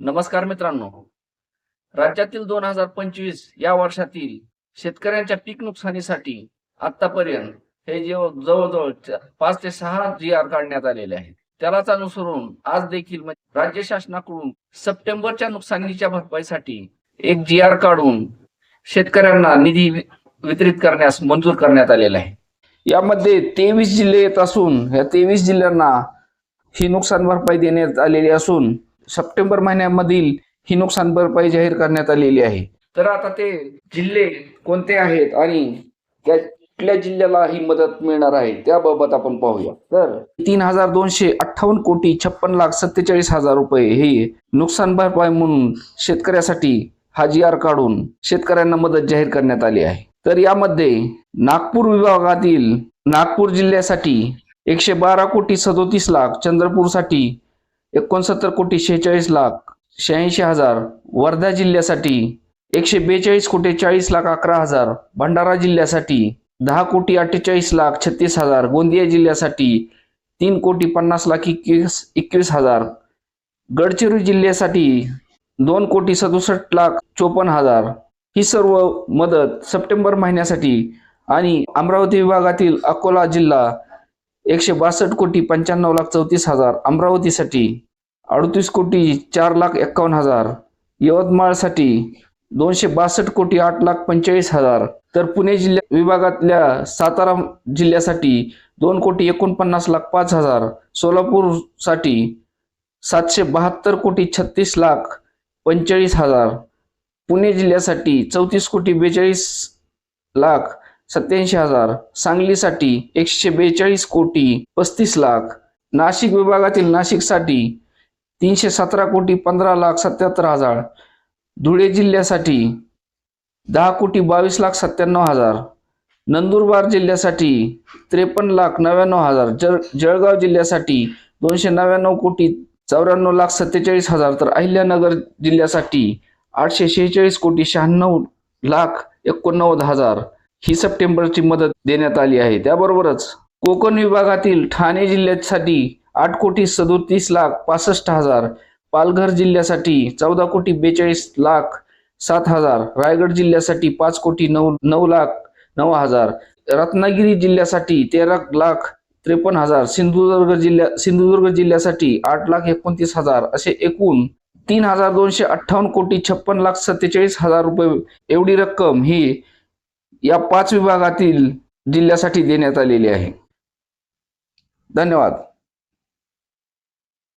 नमस्कार मित्रांनो. राज्यातील दोन हजार पंचवीस या वर्षातील शेतकऱ्यांच्या पीक नुकसानीसाठी आतापर्यंत हे जे जवळजवळ पाच ते सहा जी आर काढण्यात आलेले आहेत. त्यालाच अनुसरून आज देखील म्हणजे राज्य शासनाकडून सप्टेंबरच्या नुकसानीच्या भरपाईसाठी एक जी आर काढून शेतकऱ्यांना निधी वितरित करण्यास मंजूर करण्यात आलेला आहे. यामध्ये तेवीस जिल्हे येत असून या तेवीस जिल्ह्यांना ही नुकसान भरपाई देण्यात आलेली असून सप्टेंबर महिन्यामधील ही नुकसान भरपाई जाहीर करण्यात आलेली आहे. तर आता ते जिल्हे कोणते आहेत आणि त्या कुठल्या जिल्ह्याला ही मदत मिळणार आहे त्याबाबत आपण पाहूया. तर तीन हजार दोनशे अठ्ठावन्न कोटी छप्पन लाख सत्तेचाळीस हजार रुपये हे नुकसान भरपाई म्हणून शेतकऱ्यासाठी हा आर काढून शेतकऱ्यांना मदत जाहीर करण्यात आली आहे. तर यामध्ये नागपूर विभागातील नागपूर जिल्ह्यासाठी एकशे बारा कोटी सदोतीस लाख चंद्रपूरसाठी एकोणसत्तर कोटी शेहेचाळीस लाख शहाऐंशी हजार वर्धा जिल्ह्यासाठी एकशे बेचाळीस कोटी चाळीस लाख अकरा हजार भंडारा जिल्ह्यासाठी दहा कोटी अठ्ठेचाळीस लाख छत्तीस हजार गोंदिया जिल्ह्यासाठी तीन कोटी पन्नास लाख एकवीस एकवीस हजार गडचिरोली जिल्ह्यासाठी दोन कोटी सदुसष्ट लाख चोपन्न हजार. ही सर्व मदत सप्टेंबर महिन्यासाठी आणि अमरावती विभागातील अकोला जिल्हा एकशे बासष्ट कोटी पंच्याण्णव लाख चौतीस हजार अमरावतीसाठी अडतीस कोटी चार लाख एक्कावन्न हजार. यवतमाळसाठी दोनशे बासष्ट कोटी आठ लाख पंचेचाळीस हजार. तर पुणे जिल्ह्या विभागातल्या सातारा जिल्ह्यासाठी दोन कोटी एकोणपन्नास लाख पाच हजार. सोलापूरसाठी सातशे बहात्तर कोटी छत्तीस लाख पंचेचाळीस हजार. पुणे जिल्ह्यासाठी चौतीस कोटी बेचाळीस लाख सत्याऐंशी हजार. सांगलीसाठी एकशे बेचाळीस कोटी पस्तीस लाख. नाशिक विभागातील नाशिकसाठी तीनशे सतरा कोटी पंधरा लाख सत्याहत्तर हजार. धुळे जिल्ह्यासाठी दहा कोटी बावीस लाख सत्त्याण्णव हजार. नंदुरबार जिल्ह्यासाठी त्रेपन्न लाख नव्याण्णव हजार. जळ जळगाव जिल्ह्यासाठी दोनशे नव्याण्णव कोटी चौऱ्याण्णव लाख सत्तेचाळीस हजार. तर अहिल्यानगर जिल्ह्यासाठी आठशे शेहेचाळीस कोटी शहाण्णव लाख एकोणनव्वद हजार ही सप्टेंबरची मदत देण्यात आली आहे. त्याबरोबरच कोकण विभागातील ठाणे जिल्ह्यासाठी आठ कोटी सदोतीस लाख पासष्ट हजार. पालघर जिल्ह्यासाठी चौदा कोटी बेचाळीस लाख सात हजार. रायगड जिल्ह्यासाठी पाच कोटी नऊ नऊ लाख नऊ हजार. रत्नागिरी जिल्ह्यासाठी तेरा लाख त्रेपन्न हजार. सिंधुदुर्ग जिल्ह्या सिंधुदुर्ग जिल्ह्यासाठी आठ लाख एकोणतीस हजार. असे एकूण तीन हजार दोनशे अठ्ठावन्न कोटी छप्पन लाख सत्तेचाळीस हजार रुपये एवढी रक्कम ही या पाच विभागातील जिल्ह्यासाठी देण्यात आलेली आहे. धन्यवाद.